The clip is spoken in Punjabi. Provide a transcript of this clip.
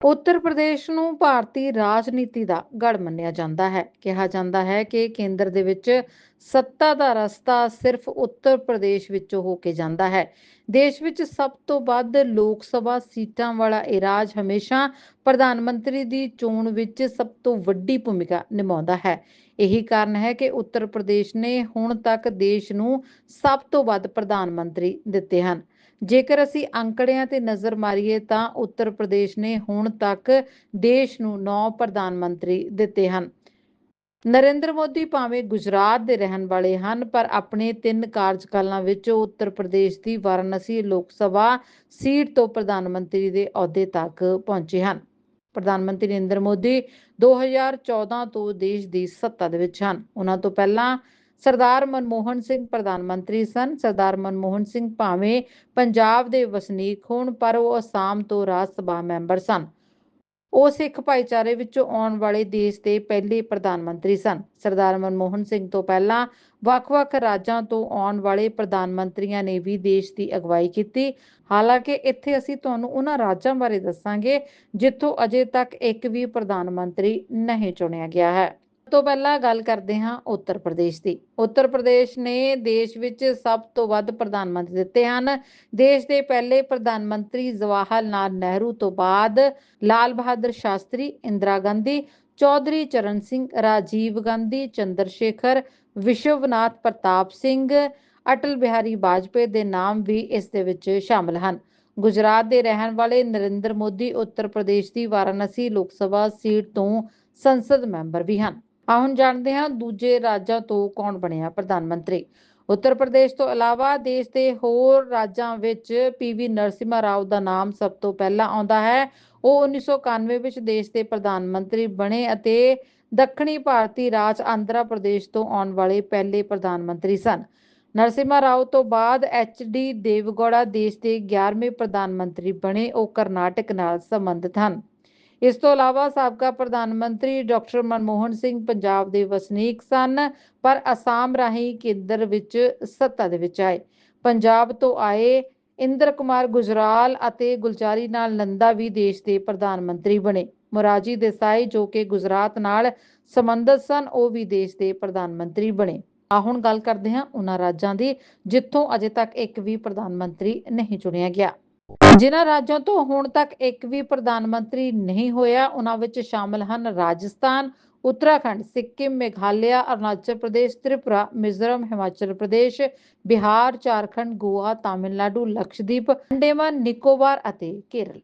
ਉੱਤਰ ਪ੍ਰਦੇਸ਼ ਨੂੰ ਭਾਰਤੀ ਰਾਜਨੀਤੀ ਦਾ ਗੜ ਮੰਨਿਆ ਜਾਂਦਾ ਹੈ। ਕਿਹਾ ਜਾਂਦਾ ਹੈ ਕਿ ਕੇਂਦਰ ਦੇ ਵਿੱਚ ਸੱਤਾ ਦਾ ਰਸਤਾ ਸਿਰਫ ਉੱਤਰ ਪ੍ਰਦੇਸ਼ ਵਿੱਚੋਂ ਹੋ ਕੇ ਜਾਂਦਾ ਹੈ। ਦੇਸ਼ ਵਿੱਚ ਸਭ ਤੋਂ ਵੱਧ ਲੋਕ ਸਭਾ ਸੀਟਾਂ ਵਾਲਾ ਇਹ ਰਾਜ ਹਮੇਸ਼ਾ ਪ੍ਰਧਾਨ ਮੰਤਰੀ ਦੀ ਚੋਣ ਵਿੱਚ ਸਭ ਤੋਂ ਵੱਡੀ ਭੂਮਿਕਾ ਨਿਭਾਉਂਦਾ ਹੈ। ਇਹੀ ਕਾਰਨ ਹੈ ਕਿ ਉੱਤਰ ਪ੍ਰਦੇਸ਼ ਨੇ ਹੁਣ ਤੱਕ ਦੇਸ਼ ਨੂੰ ਸਭ ਤੋਂ ਵੱਧ ਪ੍ਰਧਾਨ ਮੰਤਰੀ ਦਿੱਤੇ ਹਨ। ਜੇਕਰ ਅਸੀਂ ਅੰਕੜਿਆਂ ਤੇ ਨਜ਼ਰ ਮਾਰੀਏ ਤਾਂ ਉੱਤਰ ਪ੍ਰਦੇਸ਼ ਨੇ ਹੁਣ ਤੱਕ ਦੇਸ਼ ਨੂੰ 9 ਪ੍ਰਧਾਨ ਮੰਤਰੀ ਦਿੱਤੇ ਹਨ। ਨਰਿੰਦਰ ਮੋਦੀ ਭਾਵੇਂ ਗੁਜਰਾਤ ਦੇ ਰਹਿਣ ਵਾਲੇ ਹਨ, ਪਰ ਆਪਣੇ ਤਿੰਨ ਕਾਰਜਕਾਲਾਂ ਵਿੱਚ ਉੱਤਰ ਪ੍ਰਦੇਸ਼ ਦੀ ਵਾਰਾਣਸੀ ਲੋਕ ਸਭਾ ਸੀਟ ਤੋਂ ਪ੍ਰਧਾਨ ਮੰਤਰੀ ਦੇ ਅਹੁਦੇ ਤੱਕ ਪਹੁੰਚੇ ਹਨ। ਪ੍ਰਧਾਨ ਮੰਤਰੀ ਨਰਿੰਦਰ ਮੋਦੀ 2014 ਤੋਂ ਦੇਸ਼ ਦੀ ਸੱਤਾ ਦੇ ਵਿੱਚ ਹਨ। ਉਹਨਾਂ ਤੋਂ ਪਹਿਲਾਂ ਸਰਦਾਰ ਮਨਮੋਹਨ ਸਿੰਘ ਪ੍ਰਧਾਨ ਮੰਤਰੀ ਸਨ। ਸਰਦਾਰ ਮਨਮੋਹਨ ਸਿੰਘ ਭਾਵੇਂ ਪੰਜਾਬ ਦੇ ਵਸਨੀਕ ਹੋਣ, ਪਰ ਉਹ ਅਸਾਮ ਤੋਂ ਰਾਜ ਸਭਾ ਮੈਂਬਰ ਸਨ। ਉਹ ਸਿੱਖ ਭਾਈਚਾਰੇ ਵਿੱਚੋਂ ਆਉਣ ਵਾਲੇ ਦੇਸ਼ ਦੇ ਪਹਿਲੇ ਪ੍ਰਧਾਨ ਮੰਤਰੀ ਸਨ। ਸਰਦਾਰ ਮਨਮੋਹਨ ਸਿੰਘ ਤੋਂ ਪਹਿਲਾਂ ਵੱਖ-ਵੱਖ ਰਾਜਾਂ ਤੋਂ ਆਉਣ ਵਾਲੇ ਪ੍ਰਧਾਨ ਮੰਤਰੀਆਂ ਨੇ ਵੀ ਦੇਸ਼ ਦੀ ਅਗਵਾਈ ਕੀਤੀ। ਹਾਲਾਂਕਿ ਇੱਥੇ ਅਸੀਂ ਤੁਹਾਨੂੰ ਉਹਨਾਂ ਰਾਜਾਂ ਬਾਰੇ ਦੱਸਾਂਗੇ, ਜਿੱਥੋਂ ਅਜੇ ਤੱਕ ਇੱਕ ਵੀ ਪ੍ਰਧਾਨ ਮੰਤਰੀ ਨਹੀਂ ਚੁਣਿਆ ਗਿਆ ਹੈ। ਤੋਂ ਪਹਿਲਾਂ ਗੱਲ ਕਰਦੇ ਹਾਂ ਉੱਤਰ ਪ੍ਰਦੇਸ਼ ਦੀ। ਉੱਤਰ ਪ੍ਰਦੇਸ਼ ਨੇ ਦੇਸ਼ ਵਿੱਚ ਸਭ ਤੋਂ ਵੱਧ ਪ੍ਰਧਾਨ ਮੰਤਰੀ ਦਿੱਤੇ ਹਨ। ਦੇਸ਼ ਦੇ ਪਹਿਲੇ ਪ੍ਰਧਾਨ ਮੰਤਰੀ ਜਵਾਹਰ ਲਾਲ ਨਹਿਰੂ ਤੋਂ ਬਾਅਦ ਲਾਲ ਬਹਾਦਰ ਸ਼ਾਸਤਰੀ, ਇੰਦਰਾ ਗਾਂਧੀ, ਚੌਧਰੀ ਚਰਨ ਸਿੰਘ, ਰਾਜੀਵ ਗਾਂਧੀ, ਚੰਦਰ ਸ਼ੇਖਰ, ਵਿਸ਼ਵਨਾਥ ਪ੍ਰਤਾਪ ਸਿੰਘ, ਅਟਲ ਬਿਹਾਰੀ ਵਾਜਪੇਈ ਦੇ ਨਾਮ ਵੀ ਇਸ ਦੇ ਵਿੱਚ ਸ਼ਾਮਲ ਹਨ। ਗੁਜਰਾਤ ਦੇ ਰਹਿਣ ਵਾਲੇ ਨਰਿੰਦਰ ਮੋਦੀ ਉੱਤਰ ਪ੍ਰਦੇਸ਼ ਦੀ ਵਾਰਾਣਸੀ ਲੋਕ ਸਭਾ ਸੀਟ ਤੋਂ ਸੰਸਦ ਮੈਂਬਰ ਵੀ ਹਨ। ਆਓ ਹੁਣ ਜਾਣਦੇ ਹਾਂ ਦੂਜੇ ਰਾਜਾਂ ਤੋਂ ਕੌਣ ਬਣਿਆ ਪ੍ਰਧਾਨ ਮੰਤਰੀ। ਉੱਤਰ ਪ੍ਰਦੇਸ਼ ਤੋਂ ਇਲਾਵਾ ਦੇਸ਼ ਦੇ ਹੋਰ ਰਾਜਾਂ ਵਿੱਚ ਪੀਵੀ ਨਰਸਿਮਾ ਰਾਓ ਦਾ ਨਾਮ ਸਭ ਤੋਂ ਪਹਿਲਾਂ ਆਉਂਦਾ ਹੈ। ਉਹ 1991 ਵਿੱਚ ਦੇਸ਼ ਦੇ ਪ੍ਰਧਾਨ ਮੰਤਰੀ ਬਣੇ ਅਤੇ ਦੱਖਣੀ ਭਾਰਤੀ ਰਾਜ ਆਂਧਰਾ ਪ੍ਰਦੇਸ਼ ਤੋਂ ਆਉਣ ਵਾਲੇ ਪਹਿਲੇ ਪ੍ਰਧਾਨ ਮੰਤਰੀ ਸਨ। ਨਰਸਿਮਾ ਰਾਓ ਤੋਂ ਬਾਅਦ ਐਚ ਡੀ ਦੇਵਗੌੜਾ ਦੇਸ਼ ਦੇ 11ਵੇਂ ਪ੍ਰਧਾਨ ਮੰਤਰੀ ਬਣੇ। ਉਹ ਕਰਨਾਟਕ ਨਾਲ ਸੰਬੰਧਿਤ ਹਨ। ਇਸ ਤੋਂ ਇਲਾਵਾ ਸਾਬਕਾ ਪ੍ਰਧਾਨ ਮੰਤਰੀ ਡਾਕਟਰ ਮਨਮੋਹਨ ਸਿੰਘ ਪੰਜਾਬ ਦੇ ਵਸਨੀਕ ਸਨ, ਪਰ ਅਸਾਮ ਰਾਹੀਂ ਕੇਂਦਰ ਵਿੱਚ ਸੱਤਾ ਦੇ ਵਿੱਚ ਆਏ। ਪੰਜਾਬ ਤੋਂ ਆਏ ਇੰਦਰ ਕੁਮਾਰ ਗੁਜਰਾਲ ਅਤੇ ਗੁਲਜ਼ਾਰੀ ਨਾਲ ਨੰਦਾ ਵੀ ਦੇਸ਼ ਦੇ ਪ੍ਰਧਾਨ ਮੰਤਰੀ ਬਣੇ। ਮੋਰਾਜੀ ਦੇਸਾਈ ਜੋ ਕਿ ਗੁਜਰਾਤ ਨਾਲ ਸੰਬੰਧਿਤ ਸਨ, ਉਹ ਵੀ ਦੇਸ਼ ਦੇ ਪ੍ਰਧਾਨ ਮੰਤਰੀ ਬਣੇ। ਆ ਹੁਣ ਗੱਲ ਕਰਦੇ ਹਾਂ ਉਹਨਾਂ ਰਾਜਾਂ ਦੀ, ਜਿੱਥੋਂ ਅਜੇ ਤੱਕ ਇੱਕ ਵੀ ਪ੍ਰਧਾਨ ਮੰਤਰੀ ਨਹੀਂ ਚੁਣਿਆ ਗਿਆ। ਜਿਨ੍ਹਾਂ ਰਾਜਾਂ ਤੋਂ ਹੁਣ ਤੱਕ ਇੱਕ ਵੀ ਪ੍ਰਧਾਨ ਮੰਤਰੀ ਨਹੀਂ ਹੋਇਆ, ਉਹਨਾਂ ਵਿੱਚ ਸ਼ਾਮਲ ਹਨ ਰਾਜਸਥਾਨ, ਉੱਤਰਾਖੰਡ, ਸਿੱਕਿਮ, ਮੇਘਾਲਿਆ, ਅਰੁਣਾਚਲ ਪ੍ਰਦੇਸ਼, ਤ੍ਰਿਪੁਰਾ, ਮਿਜ਼ੋਰਮ, ਹਿਮਾਚਲ ਪ੍ਰਦੇਸ਼, ਬਿਹਾਰ, ਝਾਰਖੰਡ, ਗੋਆ, ਤਾਮਿਲਨਾਡੂ, ਲਕਸ਼ਦੀਪ, ਅੰਡੇਮਾਨ, ਨਿਕੋਬਾਰ ਅਤੇ ਕੇਰਲ।